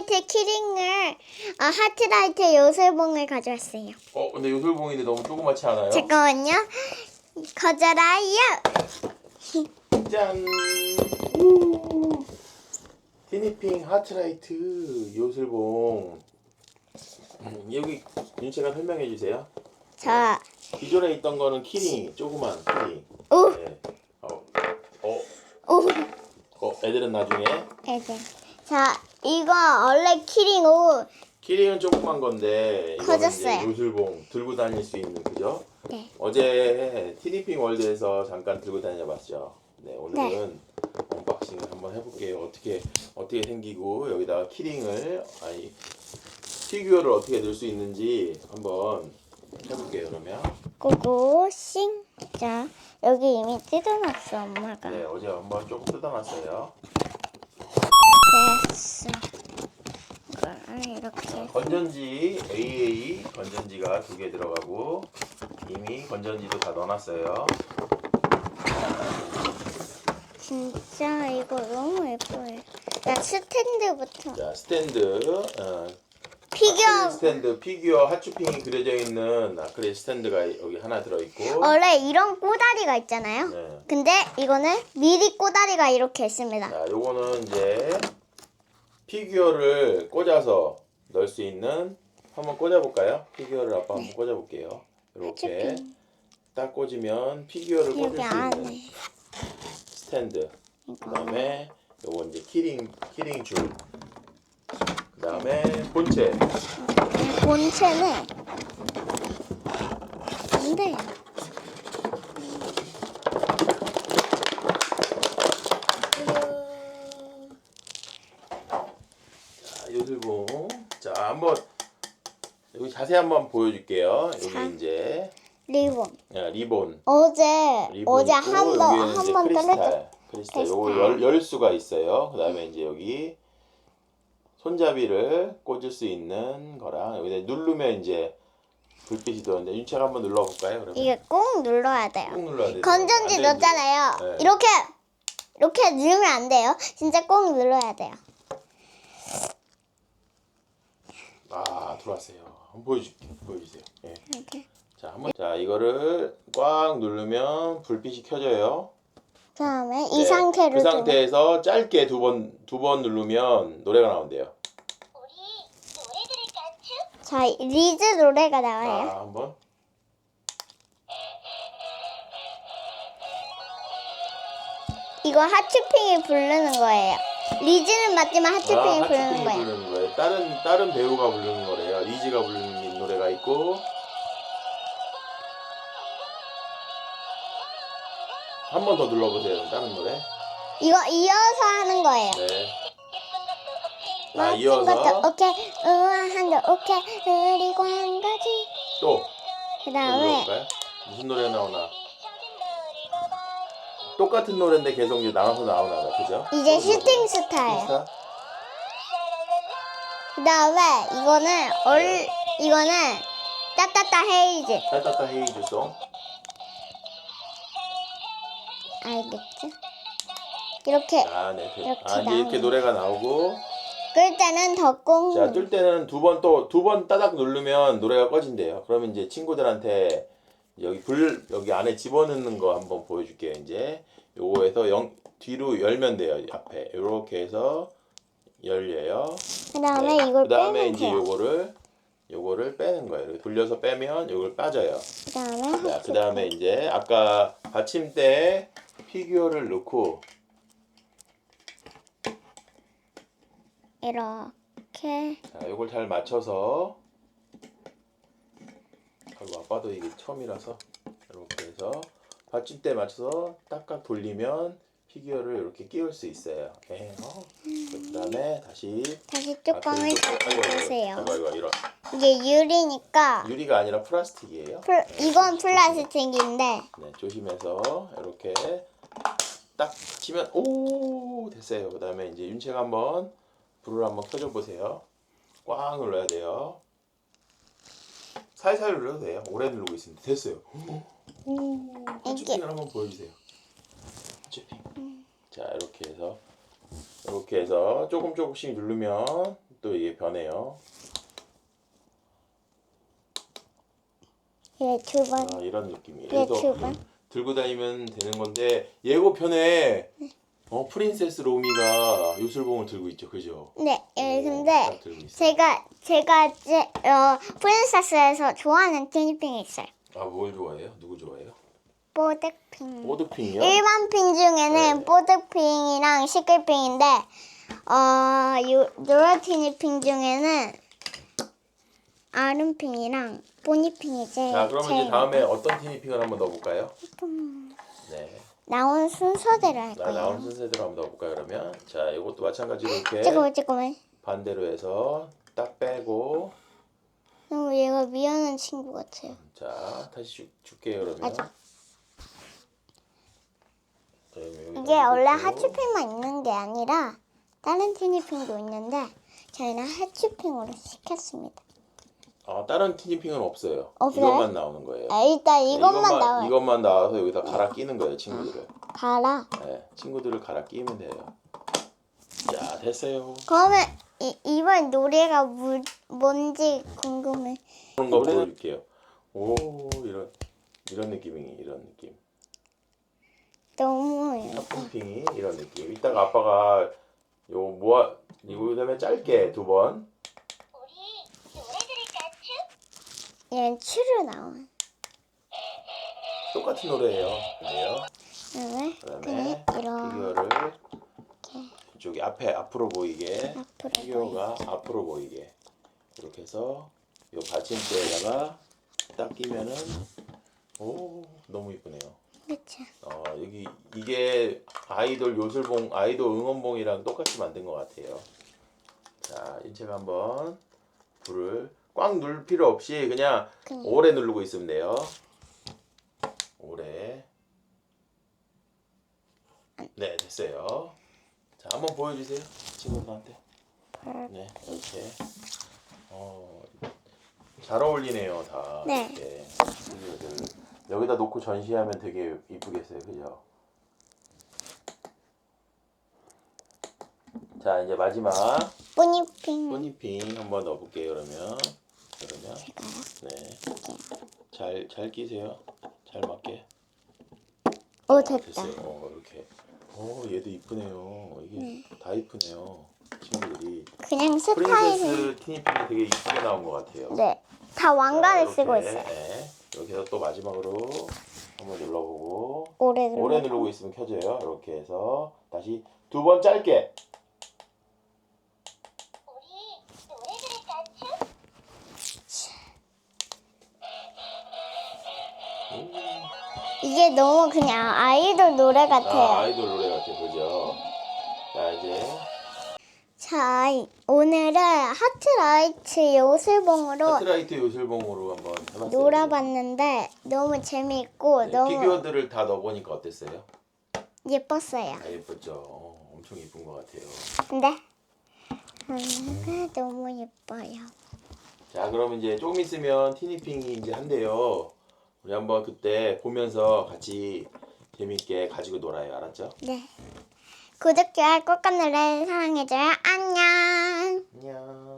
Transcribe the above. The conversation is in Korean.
하트라이트 키링을 아 하트라이트 요술봉을 가져왔어요. 어 근데 요술봉인데 너무 조그맣지 않아요? 잠깐만요. 가져라요. 짠! 우! 티니핑 하트라이트 요술봉 음, 여기 윤채가 설명해 주세요 자, 기존에 있던 거는 키링 조그만 키링 오, 네. 어, 어, 오, 어, 애들은 나중에 애들. 자, 이거 원래 키링 오. 키링은 조그만 건데 이거는 커졌어요. 이제 요술봉 들고 다닐 수 있는 그죠? 네. 어제 티니핑 월드에서 잠깐 들고 다녀봤죠. 네 오늘은 언박싱을 한번 해볼게요. 어떻게 어떻게 생기고 여기다가 키링을 아니 피규어를 어떻게 넣을 수 있는지 한번 해볼게요. 그러면 고고싱. 자, 여기 이미 뜯어놨어, 엄마가. 네 어제 한번 조금 뜯어놨어요. 됐어. 이걸 이렇게. 건전지 AA 건전지가 두 개 들어가고 이미 건전지도 다 넣어놨어요. 진짜 이거 너무 예뻐요. 자, 스탠드부터. 자 스탠드 어, 피규어. 스탠드 피규어 하츄핑이 그려져 있는 아크릴 스탠드가 여기 하나 들어있고 원래 이런 꼬다리가 있잖아요. 네. 근데 이거는 미리 꼬다리가 이렇게 있습니다. 자 요거는 이제 피규어를 꽂아서 넣을 수 있는 한번 꽂아볼까요? 피규어를 아빠 한번 꽂아볼게요 이렇게 하츄핑. 딱 꽂으면 피규어를 꽂을 여기 수 있는 안에 스탠드 그 이거. 다음에 요거 이제 키링 키링 줄 그 다음에 본체 본체는 안 돼요. 자, 요술봉. 자, 한번 여기 자세히 한번 보여줄게요. 여기 자. 이제 리본. 야, 리본. 어제 리본 어제 있고, 한번 여기에는 이제 한번 떨어져. 크리스탈. 크리스탈. 요거. 열, 열 수가 있어요. 그 다음에 이제 여기 손잡이를 꽂을 수 있는 거랑 여기다 누르면 이제 불빛이 들어오는데 윤채가 한번 눌러볼까요? 그러면 이게 꼭 눌러야 돼요. 꾹 눌러야 돼요. 건전지 안. 넣었잖아요. 네. 이렇게 이렇게 누르면 안 돼요. 진짜 꼭 눌러야 돼요. 아 들어왔어요. 한번 보여줄게. 보여주세요. 예. 이렇게. 자, 한번 자 이거를 꽉 누르면 불빛이 켜져요. 그다음에 이 네, 상태로 그 좀- 상태에서 짧게 두 번 두 번 누르면 노래가 나온대요. 자 리즈 노래가 나와요. 자, 한번. 이거 하츄핑이 부르는 거예요. 리즈는 맞지만 하츄핑이 아, 부르는 하츄핑이 거예요. 부르는 다른 다른 배우가 부르는 거래요. 리즈가 부르는 노래가 있고. 한 번 더 눌러보세요. 다른 노래. 이거 이어서 하는 거예요. 네. 아, 이어서 오케이, 우아한 도 오케이, 그리고 한 가지. 또, 또 그다음에? 무슨 노래 나오나? 똑같은 노래인데 계속 이제 나눠서 나오나 봐, 그죠? 이제 또 슈팅? 스타예요. 스타? 그 다음에 이거는 얼 이거는 따따따 헤이즈. 따따따 헤이즈송. 알겠지? 이렇게 아, 네. 그- 이렇게 아, 이제 이렇게 나오네. 노래가 나오고. 끌 때는 더 자, 꽁. 뜰 때는 두 번 또 두 번 따닥 누르면 노래가 꺼진대요. 그러면 이제 친구들한테 여기 불 여기 안에 집어넣는 거 한번 보여줄게요. 이제 요거에서 영, 뒤로 열면 돼요. 이 앞에 이렇게 해서 열려요. 그다음에 네. 이걸 그다음에 빼면 이제 돼요. 요거를 요거를 빼는 거예요. 이렇게 돌려서 빼면 요걸 빠져요. 그다음에 자. 그다음에 이제 아까 받침대에 피규어를 넣고 이렇게 자, 요걸 잘 맞춰서 아이고 아빠도 이게 처음이라서 이렇게 해서 받침대 맞춰서 딱딱 돌리면 피규어를 이렇게 끼울 수 있어요. 네, 어. 그다음에 다시 다시 아, 뚜껑을 그리고- 아이고, 아이고, 보세요. 아이고, 아이고, 이런 이게 유리니까 유리가 아니라 플라스틱이에요. 플, 네, 이건 플라스틱인데 네, 조심해서 이렇게 딱 치면 오 됐어요. 그다음에 이제 윤채가 한번 불을 한번 켜줘 보세요. 꽉 눌러야 돼요. 살살 눌러도 돼요. 오래 누르고 있습니다. 됐어요. 오, 이게- 쭈핑을 한번 보여주세요. 자 이렇게 해서 이렇게 해서 조금 조금씩 누르면 또 이게 변해요. 예, 두 번. 아, 이런 느낌이에요. 예, 두 번. 들고 다니면 되는 건데 예고편에 어 프린세스 로미가 요술봉을 들고 있죠, 그죠? 네, 예, 오, 근데 딱 들고 있어요. 제가 제가 제, 어, 프린세스에서 좋아하는 티니핑이 있어요. 아, 뭘 좋아해요? 누구 좋아해요? 뽀득핑. 오드핑이요? 일반 핑 중에는 네. 뽀득핑이랑 시끌핑인데 어, 요, 노라티니 핑 중에는 아름핑이랑 보니핑이 제일 자, 그러면 제일 이제 다음에 어떤 티니핑을 한번 넣어볼까요? 네. 나온 순서대로 할 나 거예요. 나온 순서대로 한번 넣어볼까요, 그러면? 자, 이것도 마찬가지로 이렇게 잠깐만 잠깐만. 반대로 해서 딱 빼고 너무 얘가 미안한 친구 같아요. 자, 다시 줄, 줄게요, 그러면. 자, 여기 이게 원래. 하츄핑만 있는 게 아니라 다른 티니핑도 있는데 저희는 하츄핑으로 시켰습니다. 아, 다른 티니핑은 없어요. 없어요? 이것만 나오는 거예요. 아, 일단 네, 이것만 나와요. 이것만 나와서 여기다 갈아 끼는 거예요, 친구들을. 가라. 네, 친구들을 갈아 끼면 돼요. 자, 됐어요. 그러면 이, 이번 노래가 뭐, 뭔지 궁금해. 그런 거 보여줄게요. 오, 이런 이런 느낌이 이런 느낌. 너무 핑핑이 이런 느낌. 이따가 아빠가 요 모아 이거 그다음에 짧게 두 번. 얘는 추루 나와. 똑같은 노래예요. 그래요. 그다음에 그다음에 그냥 이렇게 피규어를 이쪽에 앞에 앞으로 보이게 앞으로 피규어가 앞으로 보이게 이렇게 해서 요 받침대에다가 딱 끼면은 오 너무 이쁘네요. 그렇죠. 어 여기 이게 아이돌 요술봉 아이돌 응원봉이랑 똑같이 만든 것 같아요. 자 인체가 한번 불을 꽉 누를 필요 없이 그냥 그냥. 오래 누르고 있으면 돼요. 오래. 네 됐어요. 자 한번 보여주세요 친구들한테. 네 이렇게. 어, 잘 어울리네요 다. 네. 이렇게. 친구들. 여기다 놓고 전시하면 되게 이쁘겠어요, 그죠? 자 이제 마지막 뿌니핑. 포니핑 한번 넣어볼게요 그러면 그러면 네. 네잘 잘 끼세요 잘 맞게 오 아, 됐다. 됐어요 어, 이렇게 어 얘도 이쁘네요 이게 네. 다 이쁘네요 친구들이 그냥 스타일은 프린세스 티니핑이 되게 이쁘게 나온 것 같아요 네. 다 왕관을 자, 쓰고 있어요. 네. 이렇게 해서 또 마지막으로 한번 눌러보고 오래 오래. 누르고 있으면 켜져요. 이렇게 해서 다시 두 번 짧게. 이게 너무 그냥 아이돌 노래 같아요. 아, 아이돌 노래 같아. 그죠? 자 이제 자, 이- 오늘은 하트라이트 요술봉으로 하트라이트 요술봉으로 한번 해봤어요 놀아봤는데 너무 재미있고 네, 너무 피규어들을 다 넣어보니까 어땠어요? 예뻤어요. 아 예뻤죠 어, 엄청 예쁜 것 같아요 근데 음, 너무 예뻐요. 자 그럼 이제 조금 있으면 티니핑이 이제 한대요 우리 한번 그때 보면서 같이 재밌게 가지고 놀아요 알았죠? 네. 구독, 좋아요, 꼭 눌러 사랑해줘요. 안녕. 안녕